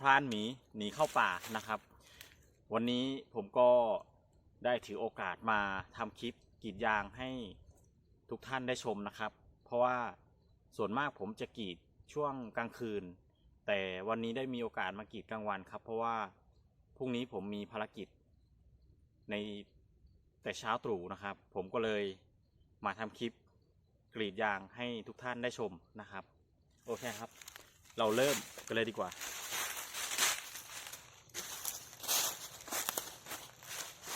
พรานหมีหนีเข้าป่านะครับ วันนี้ผมก็ได้ถือโอกาสมาทำคลิปกรีดยางให้ทุกท่านได้ชมนะครับ เพราะว่าส่วนมากผมจะกรีดช่วงกลางคืน แต่วันนี้ได้มีโอกาสมากรีดกลางวันครับ เพราะว่าพรุ่งนี้ผมมีภารกิจในแต่เช้าตรู่นะครับ ผมก็เลยมาทำคลิปกรีดยางให้ทุกท่านได้ชมนะครับ โอเคครับ เราเริ่มกันเลยดีกว่า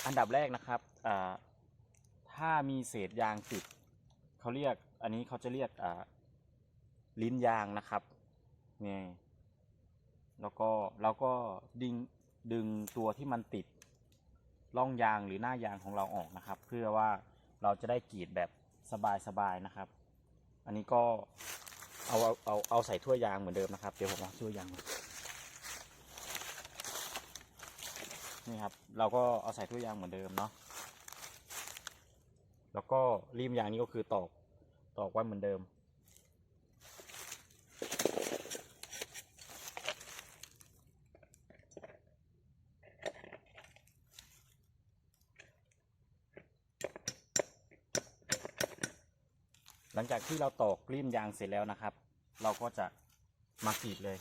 อันดับแรกนะครับอ่าถ้ามีเศษยางติดเขาเรียก อันนี้เขาจะเรียกอ่าลิ้นยางนะครับนี่แล้วก็เราก็ดึงดึงตัวที่มันติดร่องยางหรือหน้ายางของเราออกนะครับ เพื่อว่าเราจะได้กรีดแบบสบายๆนะครับ อันนี้ก็เอาเอาเอาเอาใส่ถ้วยยางเหมือนเดิมนะครับ เดี๋ยวผมเอาถ้วยยางนี่ครับ เราก็เอาใส่ถ้วยยางเหมือนเดิมเนาะแล้วก็รีมยางนี้ก็คือตอกตอกไว้เหมือนเดิม หลังจากที่เราตอกรีมยางเสร็จแล้วนะครับ เราก็จะมากรีดเลย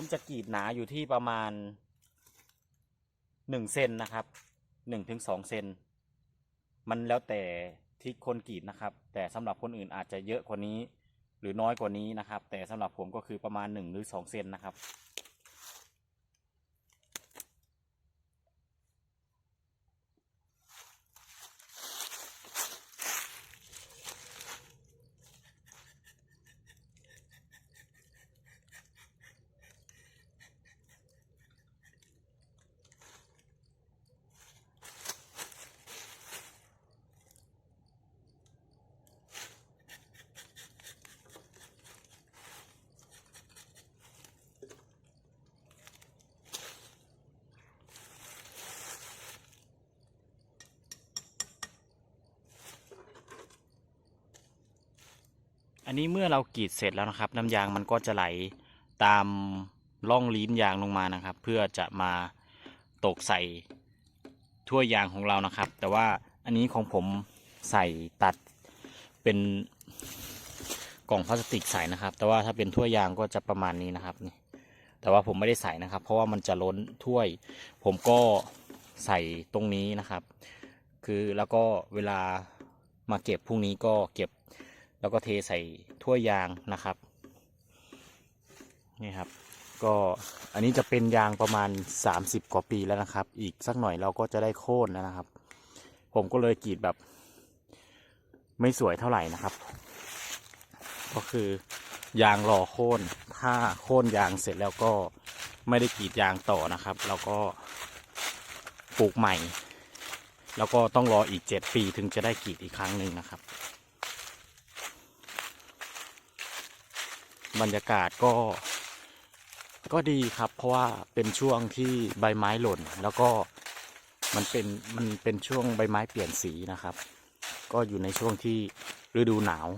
ผมจะกรีดหนาอยู่ที่ประมาณหนึ่งเซนนะครับหนึ่งถึงสองเซนมันแล้วแต่ที่คนกรีดนะครับ แต่สำหรับคนอื่นอาจจะเยอะกว่านี้ หรือน้อยกว่านี้นะครับ แต่สำหรับผมก็คือประมาณหนึ่งหรือสองเซนนะครับ อันนี้เมื่อเรากรีดเสร็จแล้วนะครับ น้ำยางมันก็จะไหลตามร่องลิ้นยางลงมานะครับ เพื่อจะมาตกใส่ถ้วยยางของเรานะครับ แต่ว่าอันนี้ของผมใส่ตัดเป็นกล่องพลาสติกใส่นะครับ แต่ว่าถ้าเป็นถ้วยยางก็จะประมาณนี้นะครับนี่แต่ว่าผมไม่ได้ใส่นะครับ เพราะว่ามันจะล้นถ้วย ผมก็ใส่ตรงนี้นะครับ คือแล้วก็เวลามาเก็บพรุ่งนี้ก็เก็บ แล้วก็เทใส่ถ้วยยางนะครับนี่ครับ ก็อันนี้จะเป็นยางประมาณ 30 กว่าปีแล้วนะครับ อีกสักหน่อยเราก็จะได้โค่นแล้วนะครับ ผมก็เลยกรีดแบบ ไม่สวยเท่าไหร่นะครับ ก็คือยางรอโค่นถ้าโค่นยางเสร็จแล้วก็ไม่ได้กรีดยางต่อนะครับ แล้วก็ปลูกใหม่ แล้วก็ต้องรออีก 7 ปีถึงจะได้กรีดอีกครั้งหนึ่งนะครับ บรรยากาศก็ก็ดีครับ เพราะว่าเป็นช่วงที่ใบไม้หล่น แล้วก็มันเป็นมันเป็นช่วงใบไม้เปลี่ยนสีนะครับ ก็อยู่ในช่วงที่ฤดูหนาว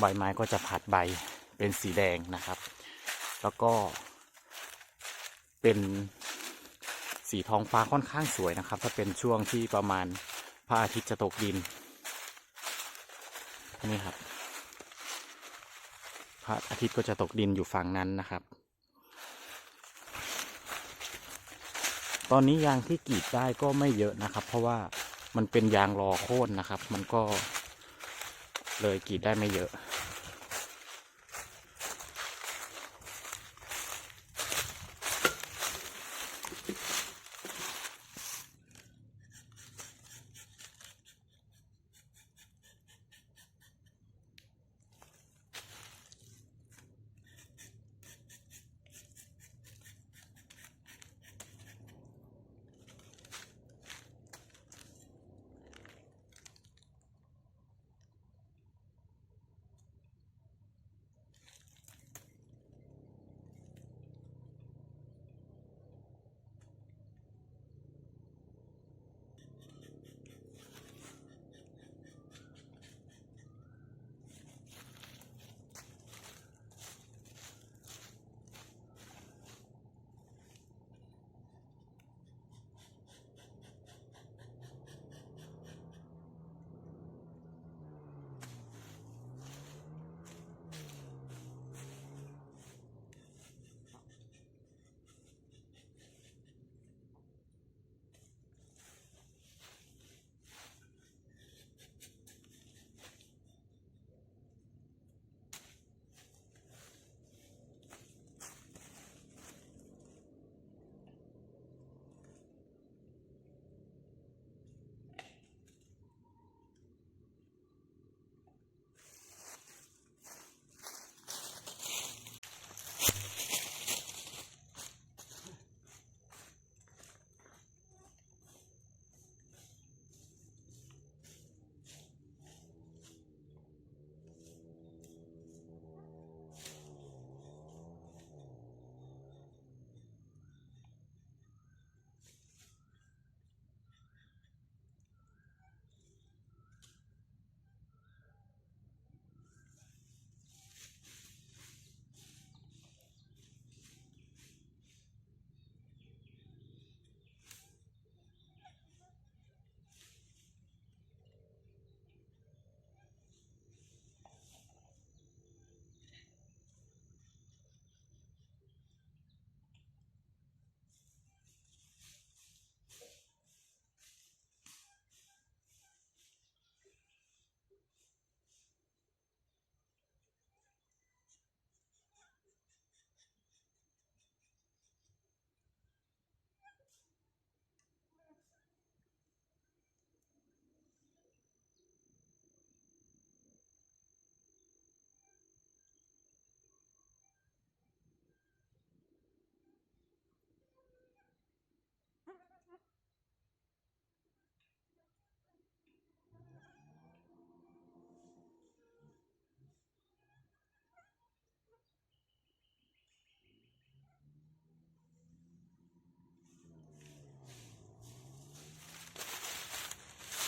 ใบไม้ก็จะผัดใบเป็นสีแดงนะครับ แล้วก็ เป็นสีทองฟ้าค่อนข้างสวยนะครับ ถ้าเป็นช่วงที่ประมาณพระอาทิตย์จะตกดินนี่ครับ พระอาทิตย์ก็จะตกดินอยู่ฝั่งนั้นนะครับ ตอนนี้ยางที่กรีดได้ก็ไม่เยอะนะครับ เพราะว่ามันเป็นยางรอโค่นนะครับ มันก็เลยกรีดได้ไม่เยอะ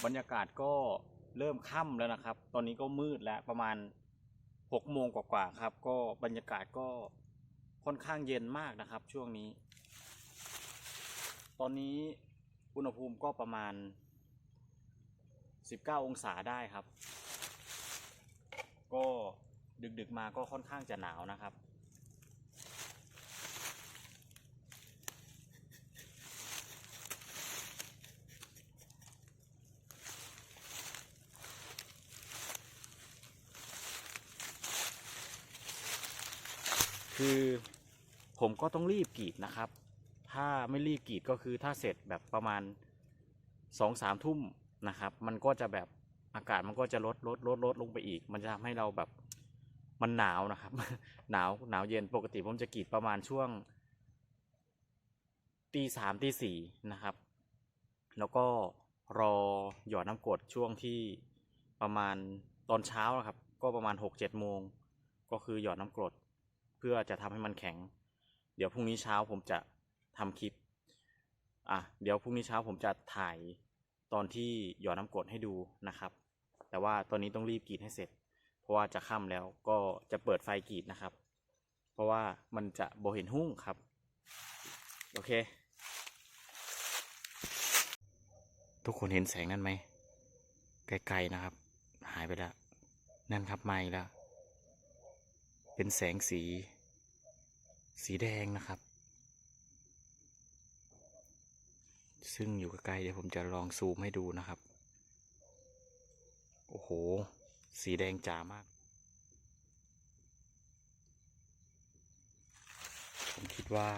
บรรยากาศก็เริ่มค่ำแล้วนะครับ ตอนนี้ก็มืดแล้วประมาณหกโมงกว่าๆครับ ก็บรรยากาศก็ค่อนข้างเย็นมากนะครับ ช่วงนี้ ตอนนี้อุณหภูมิก็ประมาณ 19 องศาได้ครับ ก็ดึกๆมาก็ค่อนข้างจะหนาวนะครับ คือผมก็ต้องรีบกรีดนะครับ ถ้าไม่รีบกรีดก็คือถ้าเสร็จแบบประมาณสองสามทุ่มนะครับ มันก็จะแบบอากาศมันก็จะลดลดลดลดลงไปอีก มันจะทำให้เราแบบมันหนาวนะครับ หนาวหนาวเย็นปกติผมจะกรีดประมาณช่วงตีสามตีสี่นะครับ แล้วก็รอหยอดน้ำกรดช่วงที่ประมาณตอนเช้านะครับ ก็ประมาณหกเจ็ดโมงก็คือหยอดน้ำกรด พื่อจะทำให้มันแข็ง เดี๋ยวพรุ่งนี้เช้าผมจะทำคลิปอะเดี๋ยวพรุ่งนี้เช้าผมจะถ่ายตอนที่หยอดน้ำกรดให้ดูนะครับ แต่ว่าตอนนี้ต้องรีบกรีดให้เสร็จ เพราะว่าจะค่ำแล้วก็จะเปิดไฟกรีดนะครับ เพราะว่ามันจะโบเห็นหุ้งครับ โอเค ทุกคนเห็นแสงนั่นไหมไกลๆนะครับ หายไปแล้วนั่นครับไม่แล้วเป็นแสงสี สีแดงนะครับ ซึ่งอยู่ใกล้เดี๋ยวผมจะลองซูมให้ดูนะครับ โอ้โห สีแดงจ๋ามาก ผมคิดว่า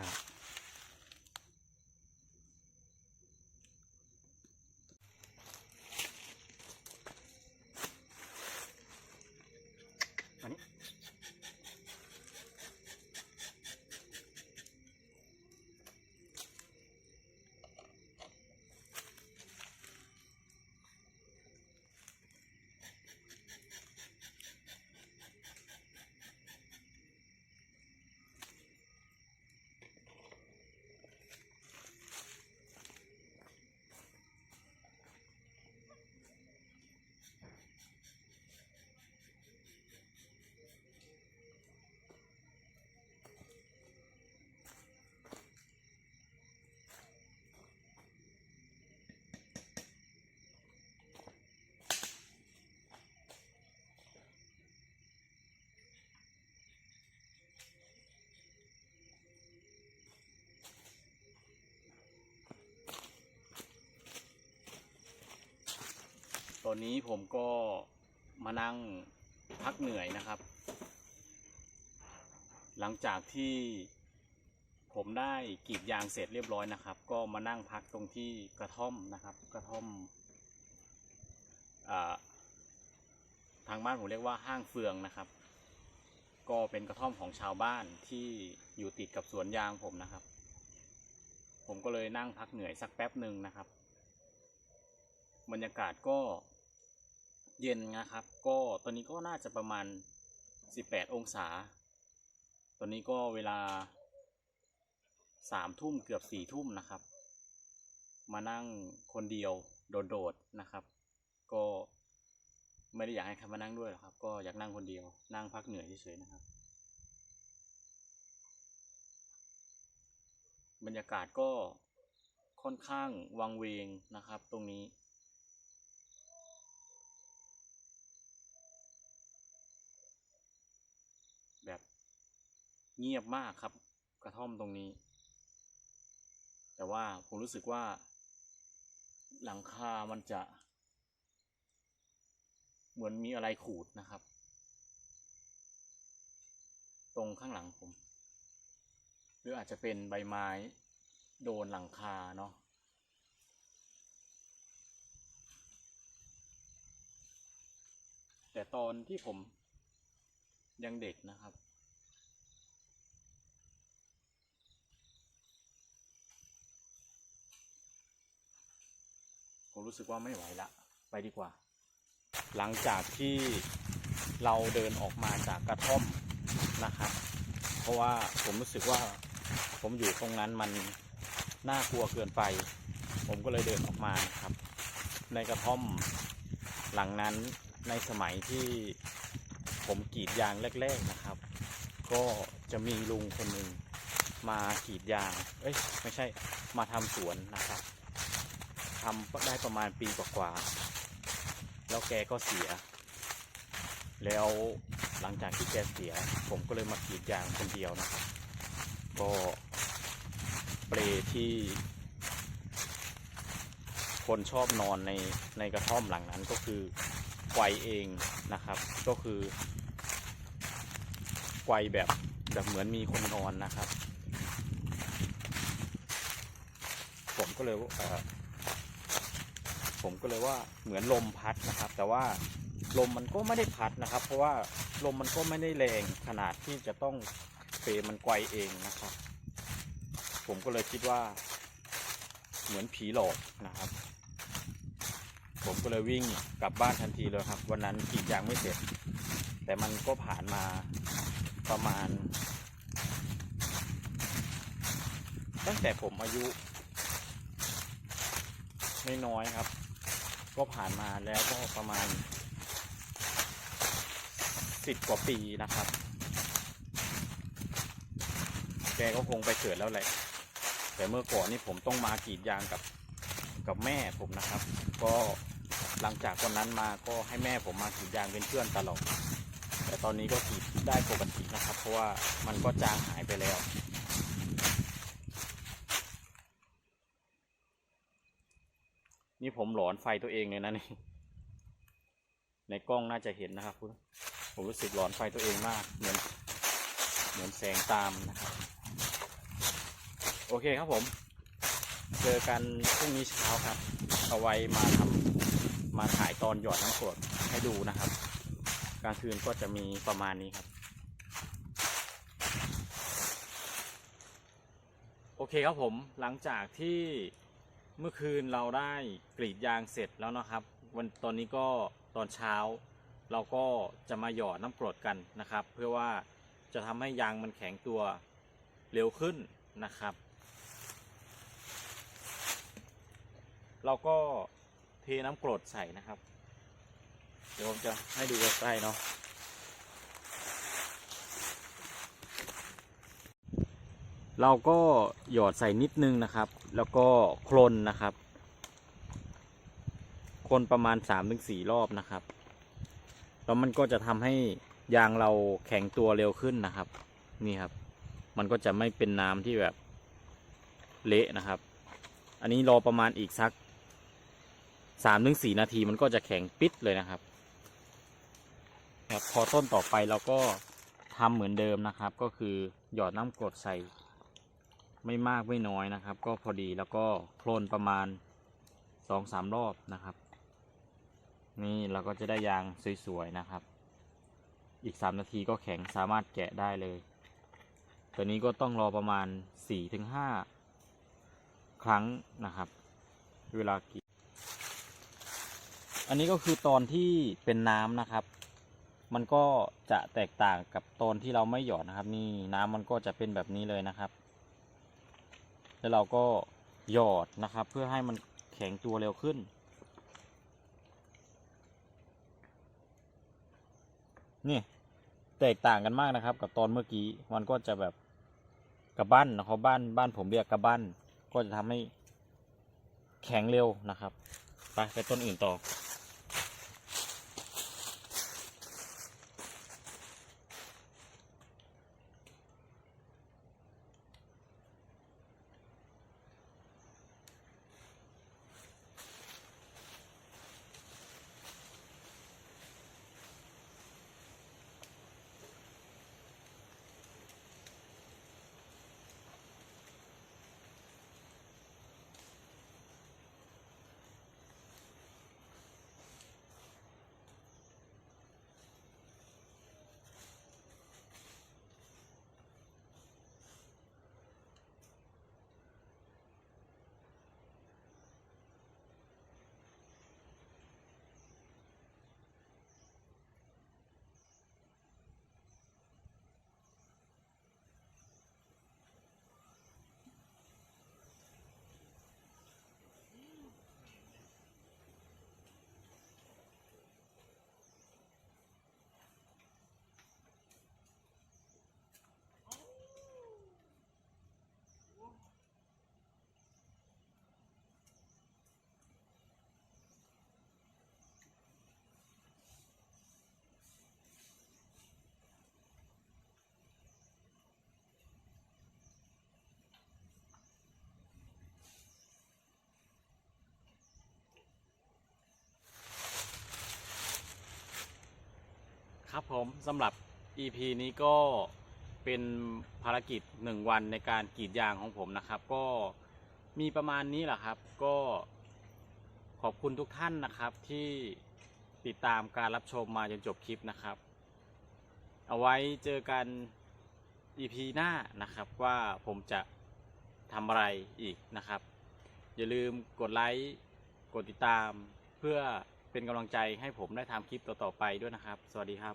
อนนี้ผมก็มานั่งพักเหนื่อยนะครับ หลังจากที่ผมได้กรีดยางเสร็จเรียบร้อยนะครับ ก็มานั่งพักตรงที่กระท่อมนะครับ กระท่อมอทางบ้านผมเรียกว่าห้างเฟืองนะครับ ก็เป็นกระท่อมของชาวบ้านที่อยู่ติดกับสวนยางผมนะครับ ผมก็เลยนั่งพักเหนื่อยสักแป๊บหนึ่งนะครับ บรรยากาศก็ เย็นนะครับ ก็ตอนนี้ก็น่าจะประมาณ 18 องศา ตอนนี้ก็เวลาสามทุ่มเกือบสี่ทุ่มนะครับ มานั่งคนเดียวโดดๆนะครับ ก็ไม่ได้อยากให้ใครมานั่งด้วยหรอกครับ ก็อยากนั่งคนเดียว นั่งพักเหนื่อยเฉยๆนะครับ บรรยากาศก็ค่อนข้างวังเวงนะครับ ตรงนี้ แบบ เงียบมากครับ กระท่อมตรงนี้ แต่ว่าผมรู้สึกว่า หลังคามันจะ เหมือนมีอะไรขูดนะครับ ตรงข้างหลังผม หรืออาจจะเป็นใบไม้ โดนหลังคาเนาะแต่ตอนที่ผมยังเด็กนะครับ รู้สึกว่าไม่ไหวละ ไปดีกว่า หลังจากที่เราเดินออกมาจากกระท่อมนะครับ เพราะว่าผมรู้สึกว่าผมอยู่ตรงนั้นมันน่ากลัวเกินไป ผมก็เลยเดินออกมานะครับ ในกระท่อมหลังนั้นในสมัยที่ผมกรีดยางแรก ๆนะครับ ก็จะมีลุงคนหนึ่งมากรีดยาง เอ้ยไม่ใช่มาทำสวนนะครับ ทำได้ประมาณปีกว่าๆแล้วแกก็เสีย แล้วหลังจากที่แกเสีย ผมก็เลยมากรีดยางคนเดียวนะครับ ก็เปลที่คนชอบนอนในในกระท่อมหลังนั้นก็คือไกวเองนะครับ ก็คือไกวแบบแบบเหมือนมีคนนอนนะครับ ผมก็เลยเอ่อ ผมก็เลยว่าเหมือนลมพัดนะครับ แต่ว่าลมมันก็ไม่ได้พัดนะครับ เพราะว่าลมมันก็ไม่ได้แรงขนาดที่จะต้องเปรมันไกวเองนะครับ ผมก็เลยคิดว่า เหมือนผีหลอกนะครับ ผมก็เลยวิ่งกลับบ้านทันทีเลยครับ วันนั้นกรีดยางไม่เสร็จ แต่มันก็ผ่านมาประมาณ ตั้งแต่ผมอายุ ไม่น้อยครับ ก็ผ่านมาแล้วก็ประมาณสิบกว่าปีนะครับ แกก็คงไปเกิดแล้วแหละ แต่เมื่อก่อนนี่ผมต้องมากรีดยางกับกับแม่ผมนะครับ ก็หลังจากวันนั้นมาก็ให้แม่ผมมากรีดยางเป็นเพื่อนตลอด แต่ตอนนี้ก็กรีดได้ปกตินะครับ เพราะว่ามันก็จางหายไปแล้ว นี่ผมหลอนไฟตัวเองเลยนะนี่ ในกล้องน่าจะเห็นนะครับคุณผมรู้สึกหลอนไฟตัวเองมาก เหมือน เหมือนแสงตามนะครับ โอเคครับผม เจอกันพรุ่งนี้เช้าครับ เอาไว้มาทำมาถ่ายตอนหยอดน้ำกรดให้ดูนะครับกลางคืนก็จะมีประมาณนี้ครับ โอเคครับผมหลังจากที่ เมื่อคืนเราได้กรีดยางเสร็จแล้วนะครับ วันตอนนี้ก็ตอนเช้า เราก็จะมาหยอดน้ำกรดกันนะครับ เพื่อว่าจะทำให้ยางมันแข็งตัวเร็วขึ้นนะครับ เราก็เทน้ำกรดใส่นะครับ เดี๋ยวผมจะให้ดูใกล้ๆเนาะเราก็หยอดใส่นิดนึงนะครับ แล้วก็โคลนนะครับคนประมาณ3าถึงสรอบนะครับ แล้วมันก็จะทำให้ยางเราแข็งตัวเร็วขึ้นนะครับ นี่ครับ มันก็จะไม่เป็นน้ำที่แบบเละนะครับ อันนี้รอประมาณอีกสักสามถึงสี่นาทีมันก็จะแข็งปิดเลยนะครับครับพอต้นต่อไปเราก็ทำเหมือนเดิมนะครับ ก็คือหยอดน้ำกรดใส่ ไม่มากไม่น้อยนะครับ ก็พอดีแล้วก็โคลนประมาณสองสามรอบนะครับ นี่เราก็จะได้ยางสวยๆนะครับ อีกสามนาทีก็แข็งสามารถแกะได้เลย ตัวนี้ก็ต้องรอประมาณสี่ถึงห้าครั้งนะครับ เวลากรีดอันนี้ก็คือตอนที่เป็นน้ำนะครับ มันก็จะแตกต่างกับตอนที่เราไม่หยอดนะครับ นี่น้ำมันก็จะเป็นแบบนี้เลยนะครับ แล้วเราก็หยอดนะครับ เพื่อให้มันแข็งตัวเร็วขึ้น นี่แตกต่างกันมากนะครับ กับตอนเมื่อกี้มันก็จะแบบกระบั้นนะครับบ้านบ้านผมเรียกกระบั้นก็จะทำให้แข็งเร็วนะครับ ไปไปต้นอื่นต่อ ผมสำหรับ EP นี้ก็เป็นภารกิจหนึ่งวันในการกรีดยางของผมนะครับ ก็มีประมาณนี้แหละครับ ก็ขอบคุณทุกท่านนะครับที่ติดตามการรับชมมาจนจบคลิปนะครับ เอาไว้เจอกัน EP หน้านะครับว่าผมจะทำอะไรอีกนะครับ อย่าลืมกดไลค์ กดติดตามเพื่อ เป็นกำลังใจให้ผมได้ทำคลิปต่อๆไปด้วยนะครับ สวัสดีครับ